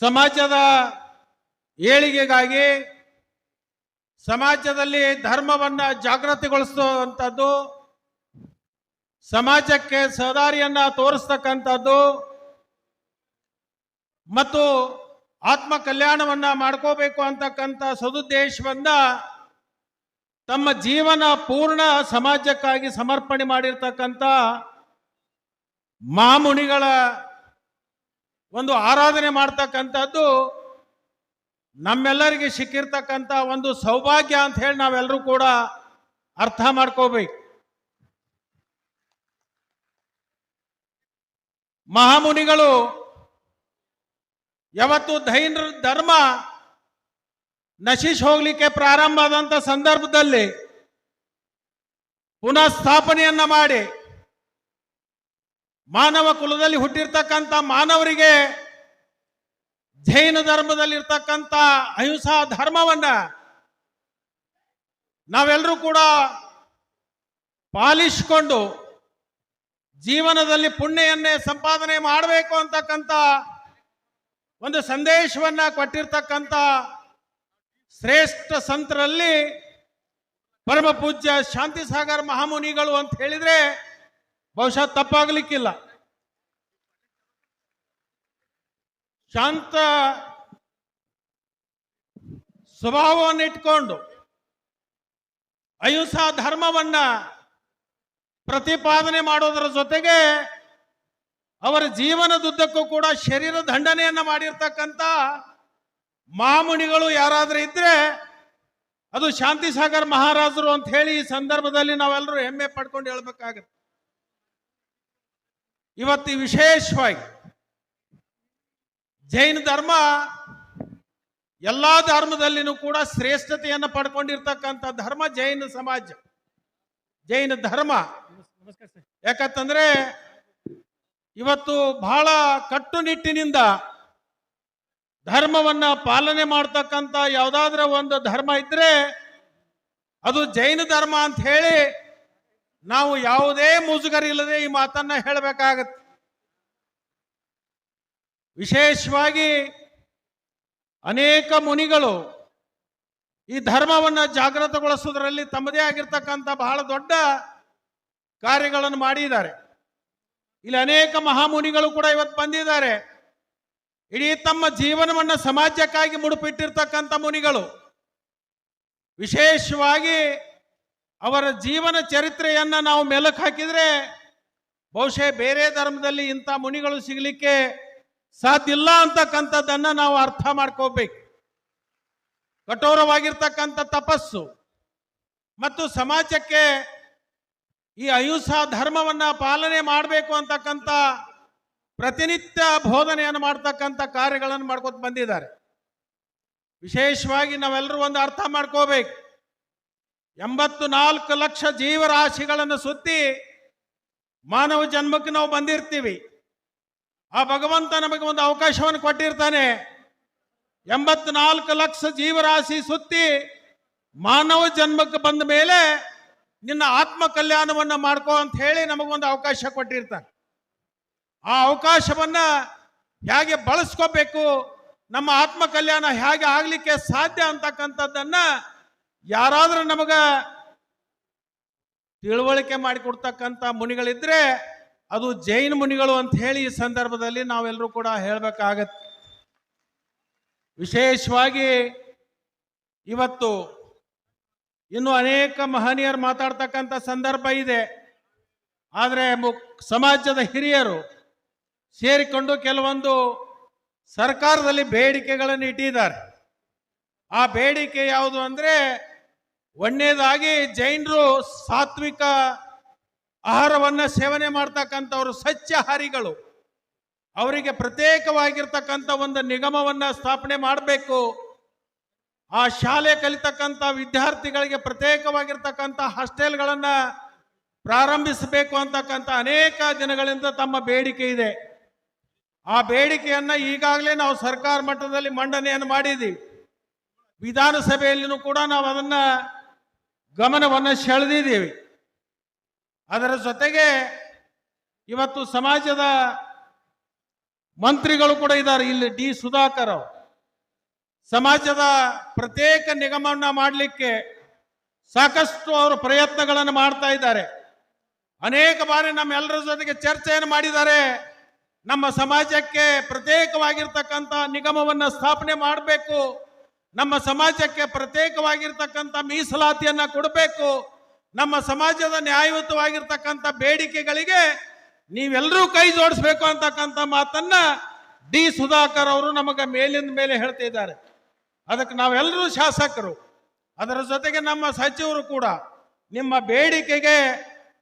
ಸಮಾಜದ ಏಳಿಗೆಗಾಗಿ ಸಮಾಜದಲ್ಲಿ ಧರ್ಮವನ್ನ ಜಾಗೃತಿಗೊಳಿಸುವಂಥದ್ದು, ಸಮಾಜಕ್ಕೆ ಸದಾರಿಯನ್ನು ತೋರಿಸ್ತಕ್ಕಂಥದ್ದು ಮತ್ತು ಆತ್ಮ ಕಲ್ಯಾಣವನ್ನು ಮಾಡ್ಕೋಬೇಕು ಅಂತಕ್ಕಂಥ ಸದುದ್ದೇಶವನ್ನು ತಮ್ಮ ಜೀವನ ಪೂರ್ಣ ಸಮಾಜಕ್ಕಾಗಿ ಸಮರ್ಪಣೆ ಮಾಡಿರ್ತಕ್ಕಂಥ ಮಹಾಮುನಿಗಳ ಒಂದು ಆರಾಧನೆ ಮಾಡ್ತಕ್ಕಂಥದ್ದು ನಮ್ಮೆಲ್ಲರಿಗೆ ಸಿಕ್ಕಿರ್ತಕ್ಕಂಥ ಒಂದು ಸೌಭಾಗ್ಯ ಅಂತ ಹೇಳಿ ನಾವೆಲ್ಲರೂ ಕೂಡ ಅರ್ಥ ಮಾಡ್ಕೋಬೇಕು. ಮಹಾಮುನಿಗಳು, ಯಾವತ್ತು ದೈನ ಧರ್ಮ ನಶಿಸಿ ಹೋಗ್ಲಿಕ್ಕೆ ಪ್ರಾರಂಭ ಆದಂತ ಸಂದರ್ಭದಲ್ಲಿ ಪುನಃ ಸ್ಥಾಪನೆಯನ್ನ ಮಾಡಿ ಮಾನವ ಕುಲದಲ್ಲಿ ಹುಟ್ಟಿರ್ತಕ್ಕಂಥ ಮಾನವರಿಗೆ ಜೈನ ಧರ್ಮದಲ್ಲಿರ್ತಕ್ಕಂಥ ಅಹಿಂಸಾ ಧರ್ಮವನ್ನ ನಾವೆಲ್ಲರೂ ಕೂಡ ಪಾಲಿಸಿಕೊಂಡು ಜೀವನದಲ್ಲಿ ಪುಣ್ಯವನ್ನೇ ಸಂಪಾದನೆ ಮಾಡಬೇಕು ಅಂತಕ್ಕಂಥ ಒಂದು ಸಂದೇಶವನ್ನ ಕೊಟ್ಟಿರ್ತಕ್ಕಂಥ ಶ್ರೇಷ್ಠ ಸಂತರಲ್ಲಿ ಪರಮ ಪೂಜ್ಯ ಶಾಂತಿ ಸಾಗರ್ ಮಹಾಮುನಿಗಳು ಅಂತ ಹೇಳಿದ್ರೆ ಬಹುಶಃ ತಪ್ಪಾಗ್ಲಿಕ್ಕಿಲ್ಲ. ಶಾಂತ ಸ್ವಭಾವವನ್ನು ಇಟ್ಕೊಂಡು ಅಹಿಂಸಾ ಧರ್ಮವನ್ನ ಪ್ರತಿಪಾದನೆ ಮಾಡೋದರ ಜೊತೆಗೆ ಅವರ ಜೀವನದುದ್ದಕ್ಕೂ ಕೂಡ ಶರೀರ ದಂಡನೆಯನ್ನ ಮಾಡಿರ್ತಕ್ಕಂಥ ಮಾಮುನಿಗಳು ಯಾರಾದರೂ ಇದ್ರೆ ಅದು ಶಾಂತಿ ಸಾಗರ್ ಮಹಾರಾಜರು ಅಂತ ಹೇಳಿ ಈ ಸಂದರ್ಭದಲ್ಲಿ ನಾವೆಲ್ಲರೂ ಹೆಮ್ಮೆ ಪಡ್ಕೊಂಡು ಹೇಳ್ಬೇಕಾಗತ್ತೆ. ಇವತ್ತು ವಿಶೇಷವಾಗಿ ಜೈನ ಧರ್ಮ ಎಲ್ಲಾ ಧರ್ಮದಲ್ಲಿನೂ ಕೂಡ ಶ್ರೇಷ್ಠತೆಯನ್ನು ಪಡ್ಕೊಂಡಿರ್ತಕ್ಕಂಥ ಧರ್ಮ ಜೈನ ಸಮಾಜ. ಜೈನ ಧರ್ಮ. ಯಾಕಂತಂದ್ರೆ ಇವತ್ತು ಬಹಳ ಕಟ್ಟುನಿಟ್ಟಿನಿಂದ ಧರ್ಮವನ್ನ ಪಾಲನೆ ಮಾಡ್ತಕ್ಕಂಥ ಯಾವುದಾದ್ರೂ ಒಂದು ಧರ್ಮ ಇದ್ರೆ ಅದು ಜೈನ ಧರ್ಮ ಅಂತ ಹೇಳಿ ನಾವು ಯಾವುದೇ ಮುಜುಗರಿಲ್ಲದೆ ಈ ಮಾತನ್ನ ಹೇಳಬೇಕಾಗತ್ತೆ. ವಿಶೇಷವಾಗಿ ಅನೇಕ ಮುನಿಗಳು ಈ ಧರ್ಮವನ್ನು ಜಾಗೃತಗೊಳಿಸೋದ್ರಲ್ಲಿ ತಮ್ಮದೇ ಆಗಿರ್ತಕ್ಕಂಥ ಬಹಳ ದೊಡ್ಡ ಕಾರ್ಯಗಳನ್ನು ಮಾಡಿದ್ದಾರೆ. ಇಲ್ಲಿ ಅನೇಕ ಮಹಾಮುನಿಗಳು ಕೂಡ ಇವತ್ತು ಬಂದಿದ್ದಾರೆ. ಇಡೀ ತಮ್ಮ ಜೀವನವನ್ನು ಸಮಾಜಕ್ಕಾಗಿ ಮುಡುಪಿಟ್ಟಿರ್ತಕ್ಕಂಥ ಮುನಿಗಳು. ವಿಶೇಷವಾಗಿ ಅವರ ಜೀವನ ಚರಿತ್ರೆಯನ್ನು ನಾವು ಮೆಲುಕು ಹಾಕಿದರೆ ಬಹುಶಃ ಬೇರೆ ಧರ್ಮದಲ್ಲಿ ಇಂಥ ಮುನಿಗಳು ಸಿಗಲಿಕ್ಕೆ ಸಾಧ್ಯ ಇಲ್ಲ ಅಂತಕ್ಕಂಥದ್ದನ್ನ ನಾವು ಅರ್ಥ ಮಾಡ್ಕೋಬೇಕು. ಕಠೋರವಾಗಿರ್ತಕ್ಕಂಥ ತಪಸ್ಸು. ಮತ್ತು ಸಮಾಜಕ್ಕೆ ಈ ಅಹಿಂಸಾ ಧರ್ಮವನ್ನ ಪಾಲನೆ ಮಾಡಬೇಕು ಅಂತಕ್ಕಂಥ ಪ್ರತಿನಿತ್ಯ ಬೋಧನೆಯನ್ನು ಮಾಡ್ತಕ್ಕಂಥ ಕಾರ್ಯಗಳನ್ನು ಮಾಡ್ಕೊತ ಬಂದಿದ್ದಾರೆ. ವಿಶೇಷವಾಗಿ ನಾವೆಲ್ಲರೂ ಒಂದು ಅರ್ಥ ಮಾಡ್ಕೋಬೇಕು. ಎಂಬತ್ತು ನಾಲ್ಕು ಲಕ್ಷ ಜೀವರಾಶಿಗಳನ್ನು ಸುತ್ತಿ ಮಾನವ ಜನ್ಮಕ್ಕೆ ನಾವು ಬಂದಿರ್ತೀವಿ. ಆ ಭಗವಂತ ನಮಗೆ ಒಂದು ಅವಕಾಶವನ್ನು ಕೊಟ್ಟಿರ್ತಾನೆ. ಎಂಬತ್ನಾಲ್ಕು ಲಕ್ಷ ಜೀವರಾಶಿ ಸುತ್ತಿ ಮಾನವ ಜನ್ಮಕ್ಕೆ ಬಂದ ಮೇಲೆ ನಿನ್ನ ಆತ್ಮ ಕಲ್ಯಾಣವನ್ನ ಮಾಡ್ಕೋ ಅಂತ ಹೇಳಿ ನಮಗೊಂದು ಅವಕಾಶ ಕೊಟ್ಟಿರ್ತಾನೆ. ಆ ಅವಕಾಶವನ್ನ ಹೇಗೆ ಬಳಸ್ಕೋಬೇಕು, ನಮ್ಮ ಆತ್ಮ ಕಲ್ಯಾಣ ಹೇಗೆ ಆಗ್ಲಿಕ್ಕೆ ಸಾಧ್ಯ ಅಂತಕ್ಕಂಥದ್ದನ್ನ ಯಾರಾದರೂ ನಮಗ ತಿಳುವಳಿಕೆ ಮಾಡಿಕೊಡ್ತಕ್ಕಂಥ ಮುನಿಗಳಿದ್ರೆ ಅದು ಜೈನ ಮುನಿಗಳು ಅಂತ ಹೇಳಿ ಈ ಸಂದರ್ಭದಲ್ಲಿ ನಾವೆಲ್ಲರೂ ಕೂಡ ಹೇಳಬೇಕಾಗತ್ತೆ ವಿಶೇಷವಾಗಿ ಇವತ್ತು ಇನ್ನು ಅನೇಕ ಮಹನೀಯರು ಮಾತಾಡ್ತಕ್ಕಂಥ ಸಂದರ್ಭ ಇದೆ. ಆದರೆ ಸಮಾಜದ ಹಿರಿಯರು ಸೇರಿಕೊಂಡು ಕೆಲವೊಂದು ಸರ್ಕಾರದಲ್ಲಿ ಬೇಡಿಕೆಗಳನ್ನು ಇಟ್ಟಿದ್ದಾರೆ. ಆ ಬೇಡಿಕೆ ಯಾವುದು ಅಂದರೆ ಒಂದನೇದಾಗಿ ಜೈನರು ಸಾತ್ವಿಕ ಆಹಾರವನ್ನ ಸೇವನೆ ಮಾಡ್ತಕ್ಕಂಥವ್ರು ಸಸ್ಯಹಾರಿಗಳು. ಅವರಿಗೆ ಪ್ರತ್ಯೇಕವಾಗಿರ್ತಕ್ಕಂಥ ಒಂದು ನಿಗಮವನ್ನ ಸ್ಥಾಪನೆ ಮಾಡಬೇಕು. ಆ ಶಾಲೆ ಕಲಿತಕ್ಕಂಥ ವಿದ್ಯಾರ್ಥಿಗಳಿಗೆ ಪ್ರತ್ಯೇಕವಾಗಿರ್ತಕ್ಕಂಥ ಹಾಸ್ಟೆಲ್ಗಳನ್ನು ಪ್ರಾರಂಭಿಸಬೇಕು ಅಂತಕ್ಕಂಥ ಅನೇಕ ದಿನಗಳಿಂದ ತಮ್ಮ ಬೇಡಿಕೆ ಇದೆ. ಆ ಬೇಡಿಕೆಯನ್ನ ಈಗಾಗಲೇ ನಾವು ಸರ್ಕಾರ ಮಟ್ಟದಲ್ಲಿ ಮಂಡನೆಯನ್ನು ಮಾಡಿದ್ದೀವಿ. ವಿಧಾನಸಭೆಯಲ್ಲಿನೂ ಕೂಡ ನಾವು ಅದನ್ನ ಗಮನವನ್ನು ಸೆಳೆದಿದ್ದೀವಿ. ಅದರ ಜೊತೆಗೆ ಇವತ್ತು ಸಮಾಜದ ಮಂತ್ರಿಗಳು ಕೂಡ ಇದ್ದಾರೆ. ಇಲ್ಲಿ ಡಿ ಸುಧಾಕರ್ ಅವರು. ಸಮಾಜದ ಪ್ರತ್ಯೇಕ ನಿಗಮವನ್ನ ಮಾಡಲಿಕ್ಕೆ ಸಾಕಷ್ಟು ಅವರು ಪ್ರಯತ್ನಗಳನ್ನು ಮಾಡ್ತಾ ಇದ್ದಾರೆ. ಅನೇಕ ಬಾರಿ ನಮ್ಮೆಲ್ಲರ ಜೊತೆಗೆ ಚರ್ಚೆಯನ್ನು ಮಾಡಿದ್ದಾರೆ. ನಮ್ಮ ಸಮಾಜಕ್ಕೆ ಪ್ರತ್ಯೇಕವಾಗಿರ್ತಕ್ಕಂಥ ನಿಗಮವನ್ನು ಸ್ಥಾಪನೆ ಮಾಡಬೇಕು. ನಮ್ಮ ಸಮಾಜಕ್ಕೆ ಪ್ರತ್ಯೇಕವಾಗಿರ್ತಕ್ಕಂಥ ಮೀಸಲಾತಿಯನ್ನು ಕೊಡಬೇಕು. ನಮ್ಮ ಸಮಾಜದ ನ್ಯಾಯಯುತವಾಗಿರ್ತಕ್ಕಂಥ ಬೇಡಿಕೆಗಳಿಗೆ ನೀವೆಲ್ಲರೂ ಕೈ ಜೋಡಿಸ್ಬೇಕು ಅಂತಕ್ಕಂಥ ಮಾತನ್ನ ಡಿ ಸುಧಾಕರ್ ಅವರು ನಮಗೆ ಮೇಲಿಂದ ಮೇಲೆ ಹೇಳ್ತಿದ್ದಾರೆ ಅದಕ್ಕೆ ನಾವೆಲ್ಲರೂ ಶಾಸಕರು. ಅದರ ಜೊತೆಗೆ ನಮ್ಮ ಸಚಿವರು ಕೂಡ ನಿಮ್ಮ ಬೇಡಿಕೆಗೆ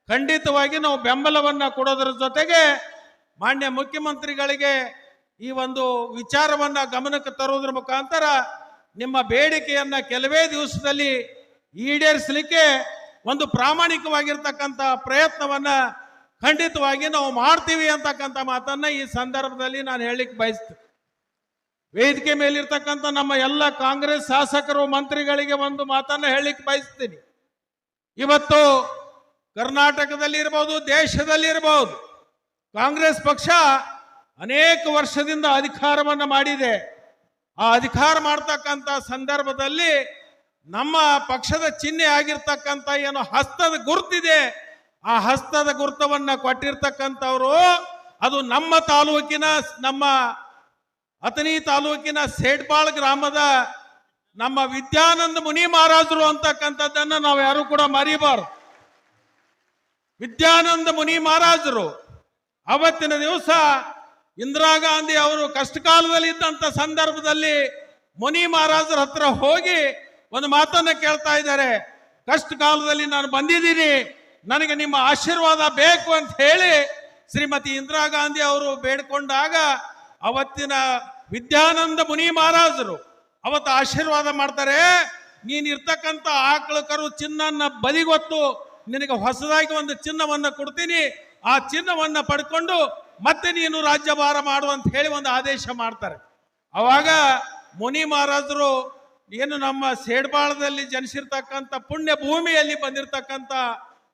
ಖಂಡಿತವಾಗಿ ನಾವು ಬೆಂಬಲವನ್ನು ಕೊಡೋದ್ರ ಜೊತೆಗೆ ಮಾನ್ಯ ಮುಖ್ಯಮಂತ್ರಿಗಳಿಗೆ ಈ ಒಂದು ವಿಚಾರವನ್ನು ಗಮನಕ್ಕೆ ತರೋದ್ರ ಮುಖಾಂತರ ನಿಮ್ಮ ಬೇಡಿಕೆಯನ್ನ ಕೆಲವೇ ದಿವಸದಲ್ಲಿ ಈಡೇರಿಸಲಿಕ್ಕೆ ಒಂದು ಪ್ರಾಮಾಣಿಕವಾಗಿರ್ತಕ್ಕಂಥ ಪ್ರಯತ್ನವನ್ನ ಖಂಡಿತವಾಗಿ ನಾವು ಮಾಡ್ತೀವಿ ಅಂತಕ್ಕಂಥ ಮಾತನ್ನ ಈ ಸಂದರ್ಭದಲ್ಲಿ ನಾನು ಹೇಳಲಿಕ್ಕೆ ಬಯಸ್ತೀನಿ. ವೇದಿಕೆ ಮೇಲಿರ್ತಕ್ಕಂಥ ನಮ್ಮ ಎಲ್ಲ ಕಾಂಗ್ರೆಸ್ ಶಾಸಕರು, ಮಂತ್ರಿಗಳಿಗೆ ಒಂದು ಮಾತನ್ನ ಹೇಳಲಿಕ್ಕೆ ಬಯಸ್ತೀನಿ. ಇವತ್ತು ಕರ್ನಾಟಕದಲ್ಲಿ ಇರಬಹುದು ದೇಶದಲ್ಲಿ ಇರಬಹುದು ಕಾಂಗ್ರೆಸ್ ಪಕ್ಷ ಅನೇಕ ವರ್ಷದಿಂದ ಅಧಿಕಾರವನ್ನ ಮಾಡಿದೆ. ಆ ಅಧಿಕಾರ ಮಾಡ್ತಕ್ಕಂಥ ಸಂದರ್ಭದಲ್ಲಿ ನಮ್ಮ ಪಕ್ಷದ ಚಿಹ್ನೆ ಆಗಿರ್ತಕ್ಕಂಥ ಏನು ಹಸ್ತದ ಗುರುತಿದೆ, ಆ ಹಸ್ತದ ಗುರುತವನ್ನ ಕೊಟ್ಟಿರ್ತಕ್ಕಂಥವ್ರು, ಅದು ನಮ್ಮ ತಾಲೂಕಿನ ನಮ್ಮ ಅತನಿ ತಾಲೂಕಿನ ಸೇಡ್ಬಾಳ್ ಗ್ರಾಮದ ನಮ್ಮ ವಿದ್ಯಾನಂದ ಮುನಿ ಮಹಾರಾಜರು ಅಂತಕ್ಕಂಥದ್ದನ್ನ ನಾವು ಯಾರು ಕೂಡ ಮರಿಬಾರ್ದು. ವಿದ್ಯಾನಂದ ಮುನಿ ಮಹಾರಾಜರು, ಅವತ್ತಿನ ದಿವಸ ಇಂದಿರಾ ಗಾಂಧಿ ಅವರು ಕಷ್ಟಕಾಲದಲ್ಲಿ ಇದ್ದಂತ ಸಂದರ್ಭದಲ್ಲಿ ಮುನಿ ಮಹಾರಾಜರ ಹತ್ರ ಹೋಗಿ ಒಂದು ಮಾತನ್ನ ಕೇಳ್ತಾ ಇದ್ದಾರೆ. ಕಷ್ಟ ಕಾಲದಲ್ಲಿ ನಾನು ಬಂದಿದ್ದೀನಿ. ನನಗೆ ನಿಮ್ಮ ಆಶೀರ್ವಾದ ಬೇಕು ಅಂತ ಹೇಳಿ ಶ್ರೀಮತಿ ಇಂದಿರಾ ಗಾಂಧಿ ಅವರು ಬೇಡ್ಕೊಂಡಾಗ ಅವತ್ತಿನ ವಿದ್ಯಾನಂದ ಮುನಿ ಮಹಾರಾಜರು ಅವತ್ತು ಆಶೀರ್ವಾದ ಮಾಡ್ತಾರೆ. ನೀನ್ ಇರ್ತಕ್ಕಂತ ಆಕಳು ಕರು ಚಿನ್ನನ್ನ ಬದಿಗೊತ್ತು ನಿನಗೆ ಹೊಸದಾಗಿ ಒಂದು ಚಿನ್ನವನ್ನ ಕೊಡ್ತೀನಿ. ಆ ಚಿನ್ನವನ್ನ ಪಡ್ಕೊಂಡು ಮತ್ತೆ ನೀನು ರಾಜ್ಯಭಾರ ಮಾಡು ಅಂತ ಹೇಳಿ ಒಂದು ಆದೇಶ ಮಾಡ್ತಾರೆ. ಅವಾಗ ಮುನಿ ಮಹಾರಾಜರು ಏನು ನಮ್ಮ ಸೇಡ್ಬಾಳದಲ್ಲಿ ಜನಿಸಿರ್ತಕ್ಕಂಥ ಪುಣ್ಯ ಭೂಮಿಯಲ್ಲಿ ಬಂದಿರತಕ್ಕಂಥ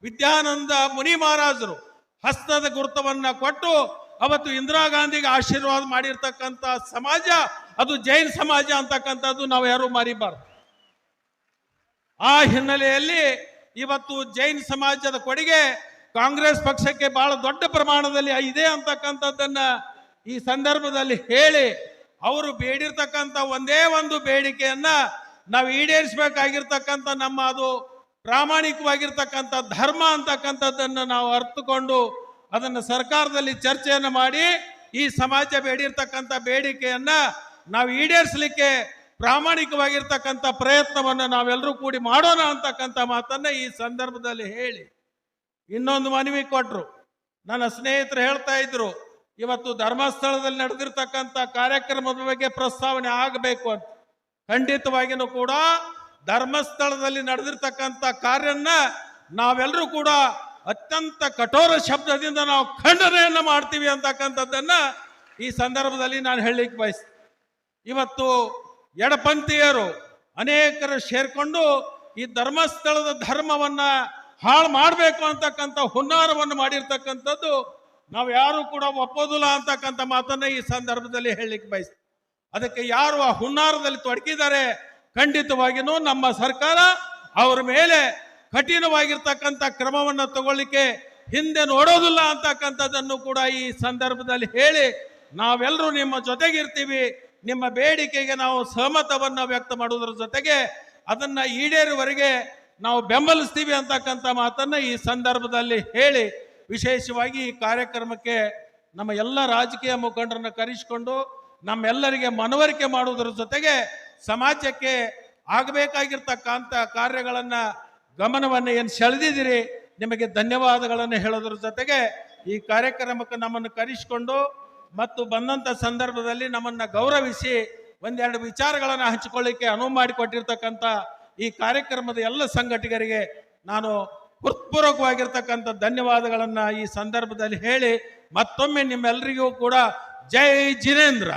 ವಿದ್ಯಾನಂದ ಮುನಿ ಮಹಾರಾಜರು ಹಸ್ತದ ಗುರುತವನ್ನ ಕೊಟ್ಟು ಅವತ್ತು ಇಂದಿರಾ ಗಾಂಧಿಗೆ ಆಶೀರ್ವಾದ ಮಾಡಿರ್ತಕ್ಕಂಥ ಸಮಾಜ, ಅದು ಜೈನ್ ಸಮಾಜ ಅಂತಕ್ಕಂಥದ್ದು ನಾವು ಯಾರು ಮರಿಬಾರ್ದು. ಆ ಹಿನ್ನೆಲೆಯಲ್ಲಿ ಇವತ್ತು ಜೈನ್ ಸಮಾಜದ ಕೊಡುಗೆ ಕಾಂಗ್ರೆಸ್ ಪಕ್ಷಕ್ಕೆ ಬಹಳ ದೊಡ್ಡ ಪ್ರಮಾಣದಲ್ಲಿ ಇದೆ ಅಂತಕ್ಕಂಥದ್ದನ್ನ ಈ ಸಂದರ್ಭದಲ್ಲಿ ಹೇಳಿ ಅವರು ಬೇಡಿರ್ತಕ್ಕಂಥ ಒಂದೇ ಒಂದು ಬೇಡಿಕೆಯನ್ನ ನಾವು ಈಡೇರಿಸಬೇಕಾಗಿರ್ತಕ್ಕಂಥ ನಮ್ಮ ಅದು ಪ್ರಾಮಾಣಿಕವಾಗಿರ್ತಕ್ಕಂಥ ಧರ್ಮ ಅಂತಕ್ಕಂಥದ್ದನ್ನು ನಾವು ಅರ್ಥಕೊಂಡು ಅದನ್ನು ಸರ್ಕಾರದಲ್ಲಿ ಚರ್ಚೆಯನ್ನು ಮಾಡಿ ಈ ಸಮಾಜ ಬೇಡಿರ್ತಕ್ಕಂಥ ಬೇಡಿಕೆಯನ್ನ ನಾವು ಈಡೇರಿಸಲಿಕ್ಕೆ ಪ್ರಾಮಾಣಿಕವಾಗಿರ್ತಕ್ಕಂಥ ಪ್ರಯತ್ನವನ್ನು ನಾವೆಲ್ಲರೂ ಕೂಡಿ ಮಾಡೋಣ ಅಂತಕ್ಕಂಥ ಮಾತನ್ನ ಈ ಸಂದರ್ಭದಲ್ಲಿ ಹೇಳಿ. ಇನ್ನೊಂದು ಮನವಿ ಕೊಟ್ಟರು ನನ್ನ ಸ್ನೇಹಿತರು ಹೇಳ್ತಾ ಇದ್ರು. ಇವತ್ತು ಧರ್ಮಸ್ಥಳದಲ್ಲಿ ನಡೆದಿರ್ತಕ್ಕಂಥ ಕಾರ್ಯಕ್ರಮದ ಬಗ್ಗೆ ಪ್ರಸ್ತಾವನೆ ಆಗಬೇಕು ಅಂತ. ಖಂಡಿತವಾಗಿಯೂ ಕೂಡ ಧರ್ಮಸ್ಥಳದಲ್ಲಿ ನಡೆದಿರ್ತಕ್ಕಂಥ ಕಾರ್ಯನ್ನ ನಾವೆಲ್ಲರೂ ಕೂಡ ಅತ್ಯಂತ ಕಠೋರ ಶಬ್ದದಿಂದ ನಾವು ಖಂಡನೆಯನ್ನು ಮಾಡ್ತೀವಿ ಅಂತಕ್ಕಂಥದ್ದನ್ನ ಈ ಸಂದರ್ಭದಲ್ಲಿ ನಾನು ಹೇಳಲಿಕ್ಕೆ ಬಯಸ್ತೀನಿ. ಇವತ್ತು ಎಡಪಂಥೀಯರು ಅನೇಕರು ಸೇರ್ಕೊಂಡು ಈ ಧರ್ಮಸ್ಥಳದ ಧರ್ಮವನ್ನ ಹಾಳು ಮಾಡಬೇಕು ಅಂತಕ್ಕಂಥ ಹುನ್ನಾರವನ್ನು ಮಾಡಿರ್ತಕ್ಕಂಥದ್ದು ನಾವು ಯಾರು ಕೂಡ ಒಪ್ಪೋದಿಲ್ಲ ಅಂತಕ್ಕಂಥ ಮಾತನ್ನ ಈ ಸಂದರ್ಭದಲ್ಲಿ ಹೇಳಲಿಕ್ಕೆ ಬಯಸ್ತೀವಿ ಅದಕ್ಕೆ ಯಾರು ಆ ಹುನ್ನಾರದಲ್ಲಿ ತೊಡಗಿದ್ದಾರೆ ಖಂಡಿತವಾಗಿಯೂ ನಮ್ಮ ಸರ್ಕಾರ ಅವರ ಮೇಲೆ ಕಠಿಣವಾಗಿರ್ತಕ್ಕಂಥ ಕ್ರಮವನ್ನು ತಗೊಳ್ಳಿಕ್ಕೆ ಹಿಂದೆ ನೋಡೋದಿಲ್ಲ ಅಂತಕ್ಕಂಥದ್ದನ್ನು ಕೂಡ ಈ ಸಂದರ್ಭದಲ್ಲಿ ಹೇಳಿ ನಾವೆಲ್ಲರೂ ನಿಮ್ಮ ಜೊತೆಗಿರ್ತೀವಿ. ನಿಮ್ಮ ಬೇಡಿಕೆಗೆ ನಾವು ಸಹಮತವನ್ನು ವ್ಯಕ್ತ ಮಾಡುವುದರ ಜೊತೆಗೆ ಅದನ್ನ ಈಡೇರುವವರೆಗೆ ನಾವು ಬೆಂಬಲಿಸ್ತೀವಿ ಅಂತಕ್ಕಂಥ ಮಾತನ್ನ ಈ ಸಂದರ್ಭದಲ್ಲಿ ಹೇಳಿ ವಿಶೇಷವಾಗಿ ಈ ಕಾರ್ಯಕ್ರಮಕ್ಕೆ ನಮ್ಮ ಎಲ್ಲ ರಾಜಕೀಯ ಮುಖಂಡರನ್ನ ಕರೆಸಿಕೊಂಡು ನಮ್ಮೆಲ್ಲರಿಗೆ ಮನವರಿಕೆ ಮಾಡುವುದರ ಜೊತೆಗೆ ಸಮಾಜಕ್ಕೆ ಆಗಬೇಕಾಗಿರ್ತಕ್ಕಂಥ ಕಾರ್ಯಗಳನ್ನು ಗಮನವನ್ನು ಏನು ಸೆಳೆದಿದ್ದೀರಿ, ನಿಮಗೆ ಧನ್ಯವಾದಗಳನ್ನು ಹೇಳೋದ್ರ ಜೊತೆಗೆ ಈ ಕಾರ್ಯಕ್ರಮಕ್ಕೆ ನಮ್ಮನ್ನು ಕರೆಸಿಕೊಂಡು ಮತ್ತು ಬಂದಂಥ ಸಂದರ್ಭದಲ್ಲಿ ನಮ್ಮನ್ನ ಗೌರವಿಸಿ ಒಂದೆರಡು ವಿಚಾರಗಳನ್ನು ಹಂಚಿಕೊಳ್ಳಿಕ್ಕೆ ಅನುವು ಮಾಡಿಕೊಟ್ಟಿರ್ತಕ್ಕಂಥ ಈ ಕಾರ್ಯಕ್ರಮದ ಎಲ್ಲ ಸಂಘಟಕರಿಗೆ ನಾನು ಹೃತ್ಪೂರ್ವಕವಾಗಿರ್ತಕ್ಕಂಥ ಧನ್ಯವಾದಗಳನ್ನು ಈ ಸಂದರ್ಭದಲ್ಲಿ ಹೇಳಿ ಮತ್ತೊಮ್ಮೆ ನಿಮ್ಮೆಲ್ಲರಿಗೂ ಕೂಡ ಜೈ ಜಿನೇಂದ್ರ.